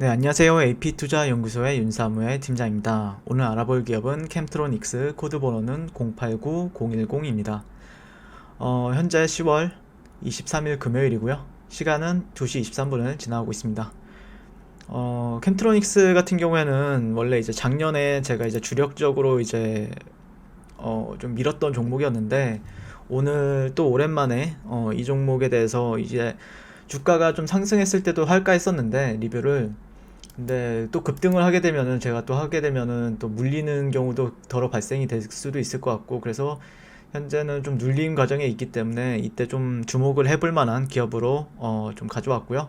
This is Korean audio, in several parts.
네, 안녕하세요. AP투자연구소의 윤사무의 팀장입니다. 오늘 알아볼 기업은 캠트로닉스, 코드 번호는 089010입니다. 어, 현재 10월 23일 금요일이고요. 시간은 2시 23분을 지나고 있습니다. 어, 캠트로닉스 같은 경우에는 원래 이제 작년에 제가 이제 주력적으로 이제 어, 좀 밀었던 종목이었는데 오늘 또 오랜만에 어, 이 종목에 대해서 이제 주가가 좀 상승했을 때도 할까 했었는데 리뷰를 근데 또 급등을 하게 되면은 제가 또 하게 되면은 또 물리는 경우도 더러 발생이 될 수도 있을 것 같고 그래서 현재는 좀 눌림 과정에 있기 때문에 이때 좀 주목을 해볼 만한 기업으로 어, 좀 가져왔고요.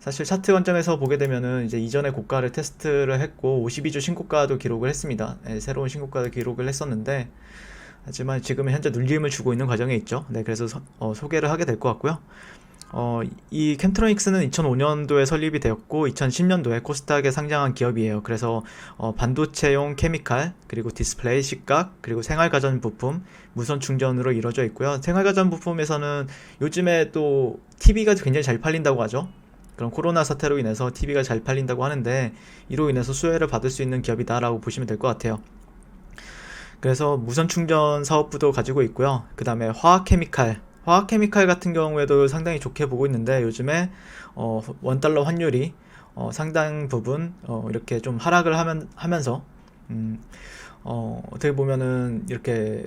사실 차트 관점에서 보게 되면은 이제 이전에 고가를 테스트를 했고 52주 신고가도 기록을 했습니다. 네, 새로운 신고가를 기록을 했었는데 하지만 지금은 현재 눌림을 주고 있는 과정에 있죠. 네, 그래서 서- 어, 소개를 하게 될 것 같고요. 어, 이 캠트로닉스는 2005년도에 설립이 되었고 2010년도에 코스닥에 상장한 기업이에요. 그래서 어, 반도체용 케미칼, 그리고 디스플레이, 식각, 그리고 생활가전 부품, 무선 충전으로 이루어져 있고요. 생활가전 부품에서는 요즘에 또 TV가 굉장히 잘 팔린다고 하죠. 그런 코로나 사태로 인해서 TV가 잘 팔린다고 하는데 이로 인해서 수혜를 받을 수 있는 기업이다라고 보시면 될 것 같아요. 그래서 무선 충전 사업부도 가지고 있고요. 그 다음에 화학 케미칼, 화학 케미칼 같은 경우에도 상당히 좋게 보고 있는데 요즘에 어, 원달러 환율이 어, 상당 부분 어, 이렇게 좀 하락을 하면, 하면서 음, 어, 어떻게 보면은 이렇게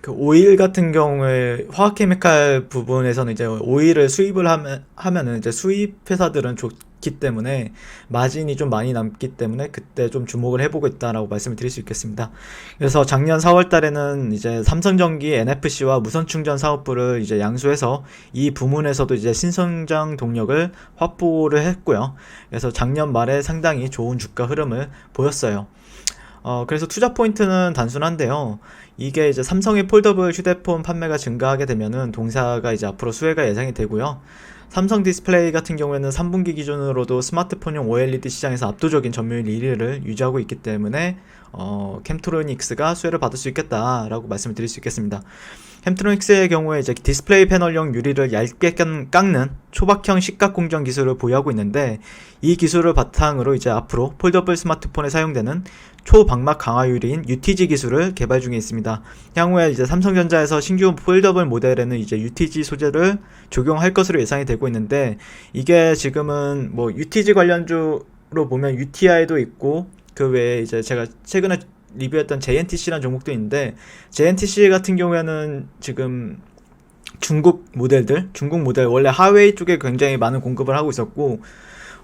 그 오일 같은 경우에 화학 케미칼 부분에서는 이제 오일을 수입을 하면 하면은 이제 수입 회사들은 좋 기 때문에 마진이 좀 많이 남기 때문에 그때 좀 주목을 해보고 있다라고 말씀을 드릴 수 있겠습니다. 그래서 작년 4월 달에는 이제 삼성전기 NFC와 무선 충전 사업부를 이제 양수해서 이 부문에서도 이제 신성장 동력을 확보를 했고요. 그래서 작년 말에 상당히 좋은 주가 흐름을 보였어요. 어, 그래서 투자 포인트는 단순한데요. 이게 이제 삼성의 폴더블 휴대폰 판매가 증가하게 되면은 동사가 이제 앞으로 수혜가 예상이 되고요. 삼성 디스플레이 같은 경우에는 3분기 기준으로도 스마트폰용 OLED 시장에서 압도적인 점유율 1위를 유지하고 있기 때문에 어, 캠트로닉스가 수혜를 받을 수 있겠다라고 말씀을 드릴 수 있겠습니다. 캠트로닉스의 경우에 이제 디스플레이 패널용 유리를 얇게 깐- 깎는 초박형 식각 공정 기술을 보유하고 있는데 이 기술을 바탕으로 이제 앞으로 폴더블 스마트폰에 사용되는 초방막 강화 유리인 UTG 기술을 개발 중에 있습니다. 향후에 이제 삼성전자에서 신규 폴더블 모델에는 이제 UTG 소재를 적용할 것으로 예상이 되고 있는데 이게 지금은 뭐 UTG 관련주로 보면 UTI도 있고 그 외에 이제 제가 최근에 리뷰했던 JNTC라는 종목도 있는데 JNTC 같은 경우에는 지금 중국 모델들, 중국 모델 원래 하웨이 쪽에 굉장히 많은 공급을 하고 있었고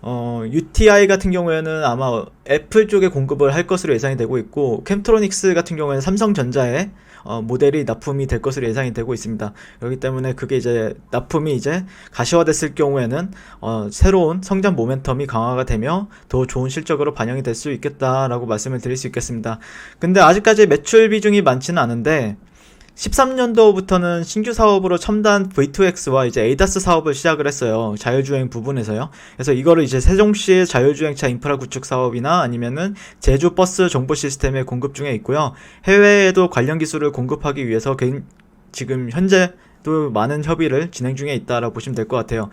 어, UTI 같은 경우에는 아마 애플 쪽에 공급을 할 것으로 예상이 되고 있고 캠트로닉스 같은 경우에는 삼성전자에 어, 모델이 납품이 될 것으로 예상이 되고 있습니다. 그렇기 때문에 그게 이제 납품이 이제 가시화됐을 경우에는 어, 새로운 성장 모멘텀이 강화가 되며 더 좋은 실적으로 반영이 될 수 있겠다라고 말씀을 드릴 수 있겠습니다. 근데 아직까지 매출 비중이 많지는 않은데 13년도부터는 신규 사업으로 첨단 V2X와 이제 ADAS 사업을 시작을 했어요. 자율주행 부분에서요. 그래서 이거를 이제 세종시 자율주행차 인프라 구축 사업이나 아니면은 제주 버스 정보 시스템에 공급 중에 있고요. 해외에도 관련 기술을 공급하기 위해서 지금 현재도 많은 협의를 진행 중에 있다라고 보시면 될 것 같아요.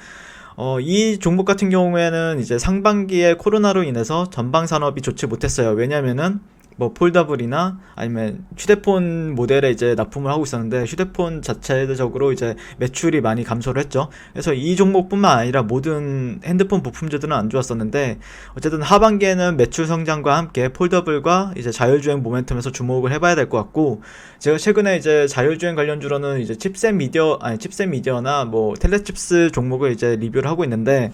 어, 이 종목 같은 경우에는 이제 상반기에 코로나로 인해서 전방 산업이 좋지 못했어요. 왜냐면은 뭐 폴더블이나 아니면 휴대폰 모델에 이제 납품을 하고 있었는데 휴대폰 자체적으로 이제 매출이 많이 감소를 했죠. 그래서 이 종목뿐만 아니라 모든 핸드폰 부품주들은 안 좋았었는데 어쨌든 하반기에는 매출 성장과 함께 폴더블과 이제 자율주행 모멘텀에서 주목을 해봐야 될 것 같고 제가 최근에 이제 자율주행 관련주로는 이제 칩셋 미디어 아니 칩셋 미디어나 뭐 텔레칩스 종목을 이제 리뷰를 하고 있는데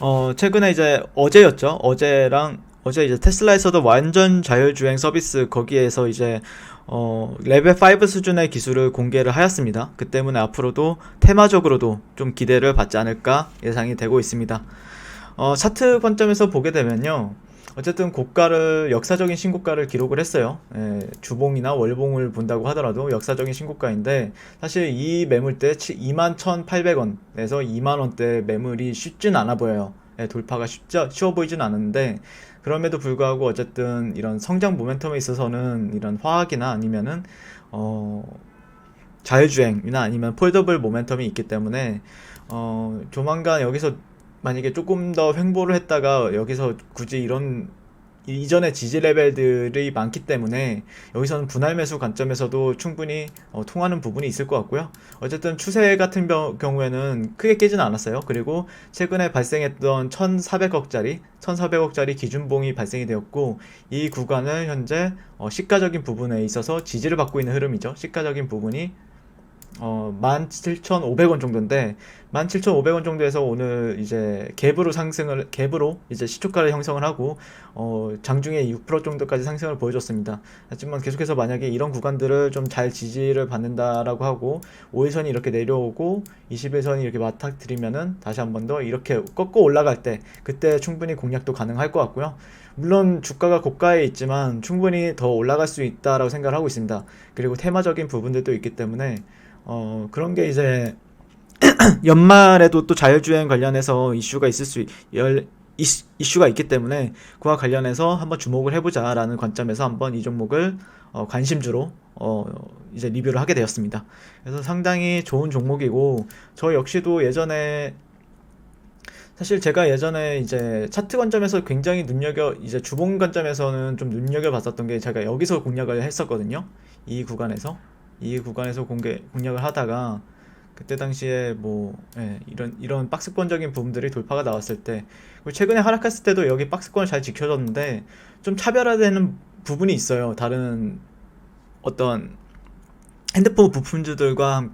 어 최근에 이제 어제였죠. 어제랑 어제 이제 테슬라에서도 완전 자율주행 서비스 거기에서 이제 어 레벨 5 수준의 기술을 공개를 하였습니다. 그 때문에 앞으로도 테마적으로도 좀 기대를 받지 않을까 예상이 되고 있습니다. 어 차트 관점에서 보게 되면요. 어쨌든 고가를 역사적인 신고가를 기록을 했어요. 예, 주봉이나 월봉을 본다고 하더라도 역사적인 신고가인데 사실 이 매물대 21,800원에서 2만 원대 매물이 쉽진 않아 보여요. 예, 돌파가 쉽죠, 쉬워 보이진 않은데 그럼에도 불구하고 어쨌든 이런 성장 모멘텀에 있어서는 이런 화학이나 아니면은 어 자율주행이나 아니면 폴더블 모멘텀이 있기 때문에 어 조만간 여기서 만약에 조금 더 횡보를 했다가 여기서 굳이 이런 이전의 지지 레벨들이 많기 때문에 여기서는 분할 매수 관점에서도 충분히 어, 통하는 부분이 있을 것 같고요. 어쨌든 추세 같은 겨- 경우에는 크게 깨지는 않았어요. 그리고 최근에 발생했던 1,400억짜리, 1,400억짜리 기준봉이 발생이 되었고 이 구간을 현재 어, 시가적인 부분에 있어서 지지를 받고 있는 흐름이죠. 시가적인 부분이 어, 17,500원 정도인데 17,500원 정도에서 오늘 이제 갭으로 상승을 갭으로 이제 시초가를 형성을 하고 어, 장중에 6% 정도까지 상승을 보여줬습니다. 하지만 계속해서 만약에 이런 구간들을 좀 잘 지지를 받는다라고 하고 5일선이 이렇게 내려오고 21선이 이렇게 맞닥뜨리면은 다시 한 번 더 이렇게 꺾고 올라갈 때 그때 충분히 공략도 가능할 것 같고요. 물론 주가가 고가에 있지만 충분히 더 올라갈 수 있다라고 생각을 하고 있습니다. 그리고 테마적인 부분들도 있기 때문에 어, 그런 게 이제 연말에도 또 자율주행 관련해서 이슈가 있을 수, 있- 열, 이슈, 이슈가 있기 때문에 그와 관련해서 한번 주목을 해보자라는 관점에서 한번 이 종목을 어, 관심주로 어, 이제 리뷰를 하게 되었습니다. 그래서 상당히 좋은 종목이고 저 역시도 예전에 사실 제가 예전에 이제 차트 관점에서 굉장히 눈여겨 이제 주봉 관점에서는 좀 눈여겨 봤었던 게 제가 여기서 공략을 했었거든요. 이 구간에서 이 구간에서 공개 공략을 하다가 그때 당시에 뭐 예, 이런 이런 박스권적인 부분들이 돌파가 나왔을 때 그리고 최근에 하락했을 때도 여기 박스권을 잘 지켜줬는데 좀 차별화되는 부분이 있어요. 다른 어떤 핸드폰 부품주들과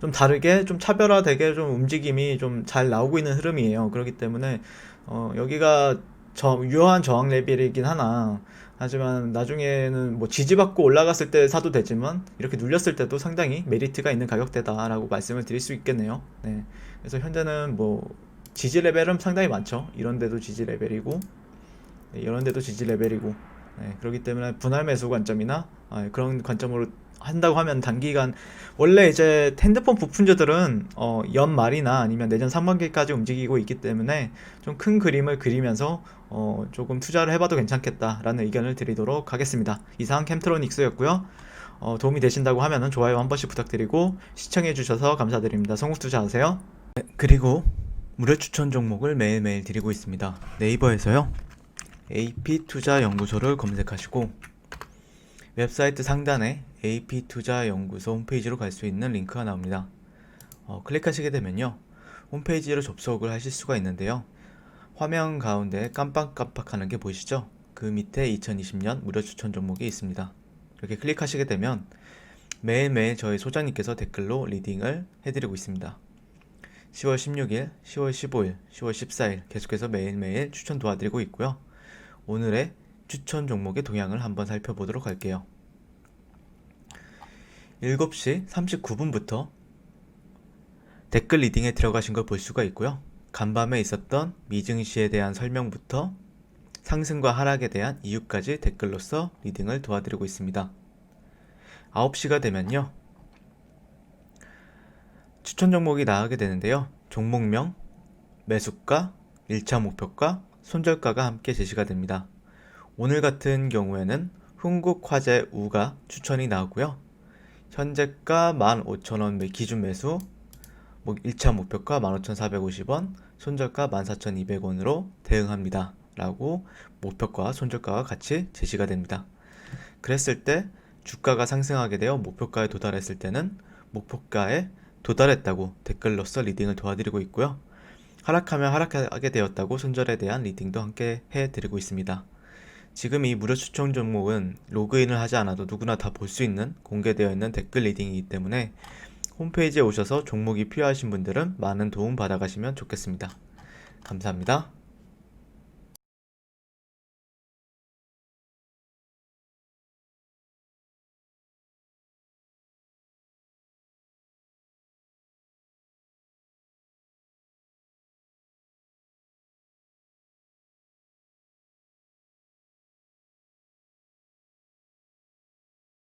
좀 다르게 좀 차별화되게 좀 움직임이 좀 잘 나오고 있는 흐름이에요. 그렇기 때문에 어, 여기가 저 유효한 저항 레벨이긴 하나 하지만 나중에는 뭐 지지받고 올라갔을 때 사도 되지만 이렇게 눌렸을 때도 상당히 메리트가 있는 가격대다라고 말씀을 드릴 수 있겠네요. 네. 그래서 현재는 뭐 지지 레벨은 상당히 많죠. 이런 데도 지지 레벨이고 네, 이런 데도 지지 레벨이고 네, 그렇기 때문에 분할 매수 관점이나 아, 그런 관점으로 한다고 하면 단기간 원래 이제 핸드폰 부품주들은 어, 연말이나 아니면 내년 상반기까지 움직이고 있기 때문에 좀 큰 그림을 그리면서 어, 조금 투자를 해봐도 괜찮겠다라는 의견을 드리도록 하겠습니다. 이상 캠트로닉스였고요. 어, 도움이 되신다고 하면은 좋아요 한 번씩 부탁드리고 시청해 주셔서 감사드립니다. 성국 투자하세요. 네, 그리고 무료 추천 종목을 매일매일 드리고 있습니다. 네이버에서요. AP투자연구소를 검색하시고 웹사이트 상단에 AP투자연구소 홈페이지로 갈 수 있는 링크가 나옵니다. 어, 클릭하시게 되면요. 홈페이지로 접속을 하실 수가 있는데요. 화면 가운데 깜빡깜빡 하는 게 보이시죠? 그 밑에 2020년 무료 추천 종목이 있습니다. 이렇게 클릭하시게 되면 매일매일 저희 소장님께서 댓글로 리딩을 해드리고 있습니다. 10월 16일, 10월 15일, 10월 14일 계속해서 매일매일 추천 도와드리고 있고요. 오늘의 추천 종목의 동향을 한번 살펴보도록 할게요. 7시 39분부터 댓글 리딩에 들어가신 걸 볼 수가 있고요. 간밤에 있었던 미증시에 대한 설명부터 상승과 하락에 대한 이유까지 댓글로서 리딩을 도와드리고 있습니다. 9시가 되면요. 추천 종목이 나가게 되는데요. 종목명, 매수가, 1차 목표가, 손절가가 함께 제시가 됩니다. 오늘 같은 경우에는 흥국화재 우가 추천이 나오고요. 현재가 15,000원 기준 매수, 뭐 1차 목표가 15,450원, 손절가 14,200원으로 대응합니다. 라고 목표가 손절가가 같이 제시가 됩니다. 그랬을 때 주가가 상승하게 되어 목표가에 도달했을 때는 목표가에 도달했다고 댓글로서 리딩을 도와드리고 있고요. 하락하면 하락하게 되었다고 손절에 대한 리딩도 함께 해드리고 있습니다. 지금 이 무료 추천 종목은 로그인을 하지 않아도 누구나 다 볼 수 있는 공개되어 있는 댓글 리딩이기 때문에 홈페이지에 오셔서 종목이 필요하신 분들은 많은 도움 받아가시면 좋겠습니다. 감사합니다.